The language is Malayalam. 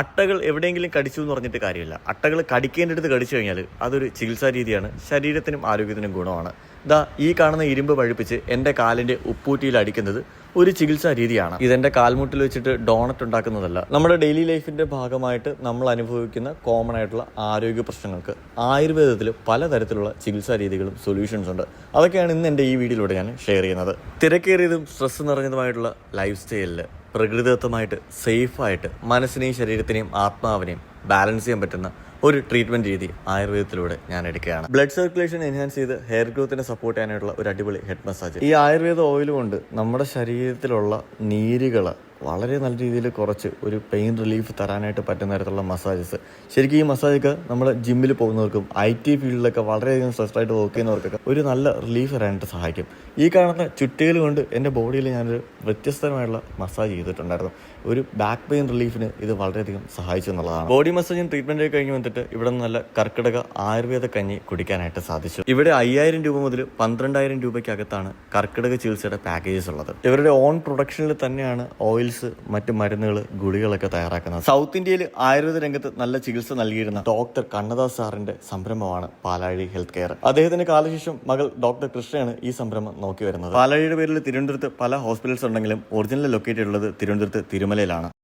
അട്ടകൾ എവിടെയെങ്കിലും കടിച്ചു എന്ന് പറഞ്ഞിട്ട് കാര്യമില്ല. അട്ടകൾ കടിക്കേണ്ടടുത്ത് കടിച്ചു കഴിഞ്ഞാൽ അതൊരു ചികിത്സാ രീതിയാണ്. ശരീരത്തിനും ആരോഗ്യത്തിനും ഗുണമാണ്. ദാ ഈ കാണുന്ന ഇരുമ്പ് പഴുപ്പിച്ച് എന്റെ കാലിന്റെ ഉപ്പൂറ്റിയിൽ അടിക്കുന്നത് ഒരു ചികിത്സാ രീതിയാണ്. ഇതെന്റെ കാൽമുട്ടിൽ വെച്ചിട്ട് ഡോണറ്റ് ഉണ്ടാക്കുന്നതല്ല. നമ്മുടെ ഡെയിലി ലൈഫിന്റെ ഭാഗമായിട്ട് നമ്മൾ അനുഭവിക്കുന്ന കോമൺ ആയിട്ടുള്ള ആരോഗ്യ പ്രശ്നങ്ങൾക്ക് ആയുർവേദത്തിൽ പലതരത്തിലുള്ള ചികിത്സാ രീതികളും സൊല്യൂഷൻസ് ഉണ്ട്. അതൊക്കെയാണ് ഇന്ന് എന്റെ ഈ വീഡിയോയിലൂടെ ഞാൻ ഷെയർ ചെയ്യുന്നത്. തിരക്കേറിയതും സ്ട്രെസ് നിറഞ്ഞതുമായിട്ടുള്ള ലൈഫ് സ്റ്റൈലിൽ പ്രകൃതിദത്തമായിട്ട് സേഫായിട്ട് മനസ്സിനെയും ശരീരത്തിനെയും ആത്മാവിനെയും ബാലൻസ് ചെയ്യാൻ പറ്റുന്ന ഒരു ട്രീറ്റ്മെന്റ് രീതി ആയുർവേദത്തിലൂടെ ഞാൻ എടുക്കുകയാണ്. ബ്ലഡ് സർക്കുലേഷൻ എൻഹാൻസ് ചെയ്ത് ഹെയർ ഗ്രോത്തിനെ സപ്പോർട്ട് ചെയ്യാനായിട്ടുള്ള ഒരു അടിപൊളി ഹെഡ് മസാജ് ഈ ആയുർവേദ ഓയിൽ കൊണ്ട് നമ്മുടെ ശരീരത്തിലുള്ള നീരുകൾ വളരെ നല്ല രീതിയിൽ കുറച്ച് ഒരു പെയിൻ റിലീഫ് തരാനായിട്ട് പറ്റുന്ന തരത്തിലുള്ള മസാജസ് ശരിക്കും ഈ മസാജൊക്കെ നമ്മൾ ജിമ്മിൽ പോകുന്നവർക്കും ഐ ടി ഫീൽഡിലൊക്കെ വളരെയധികം സ്ട്രെസ് ആയിട്ട് വർക്ക് ചെയ്യുന്നവർക്കൊക്കെ ഒരു നല്ല റിലീഫ് തരാനായിട്ട് സഹായിക്കും. ഈ കാണുന്ന ചുറ്റുകൾ കൊണ്ട് എന്റെ ബോഡിയിൽ ഞാനൊരു വ്യത്യസ്തമായുള്ള മസാജ് ചെയ്തിട്ടുണ്ടായിരുന്നു. ഒരു ബാക്ക് പെയിൻ റിലീഫിന് ഇത് വളരെയധികം സഹായിച്ചു എന്നുള്ളതാണ്. ബോഡി മസാജിങ് ട്രീറ്റ്മെന്റ് കഴിഞ്ഞ് വന്നിട്ട് ഇവിടെ നല്ല കർക്കിടക ആയുർവേദ കഞ്ഞി കുടിക്കാനായിട്ട് സാധിച്ചു. ഇവിടെ അയ്യായിരം രൂപ മുതൽ പന്ത്രണ്ടായിരം രൂപയ്ക്കകത്താണ് കർക്കിടക ചികിത്സയുടെ പാക്കേജസ് ഉള്ളത്. ഇവരുടെ ഓൺ പ്രൊഡക്ഷനിൽ തന്നെയാണ് ഓയിൽസ് മറ്റ് മരുന്നുകൾ ഗുളികളൊക്കെ തയ്യാറാക്കുന്നത് സൗത്ത് ഇന്ത്യയിൽ ആയുർവേദ രംഗത്ത് നല്ല ചികിത്സ നൽകിയിരുന്ന ഡോക്ടർ കണ്ണദാസ് സാറിന്റെ സംരംഭമാണ് പാലാഴി ഹെൽത്ത് കെയർ. അദ്ദേഹത്തിന്റെ കാലശേഷം മകൾ ഡോക്ടർ കൃഷ്ണയാണ് ഈ സംരംഭം നോക്കി വരുന്നത്. പാലാഴിയുടെ പേരിൽ തിരുവനന്തപുരത്ത് പല ഹോസ്പിറ്റൽസ് ഉണ്ടെങ്കിലും ഒറിജിനൽ ലൊക്കേറ്റഡ് ഉള്ളത് തിരുവനന്തപുരത്ത് തിരുമലയിലാണ്.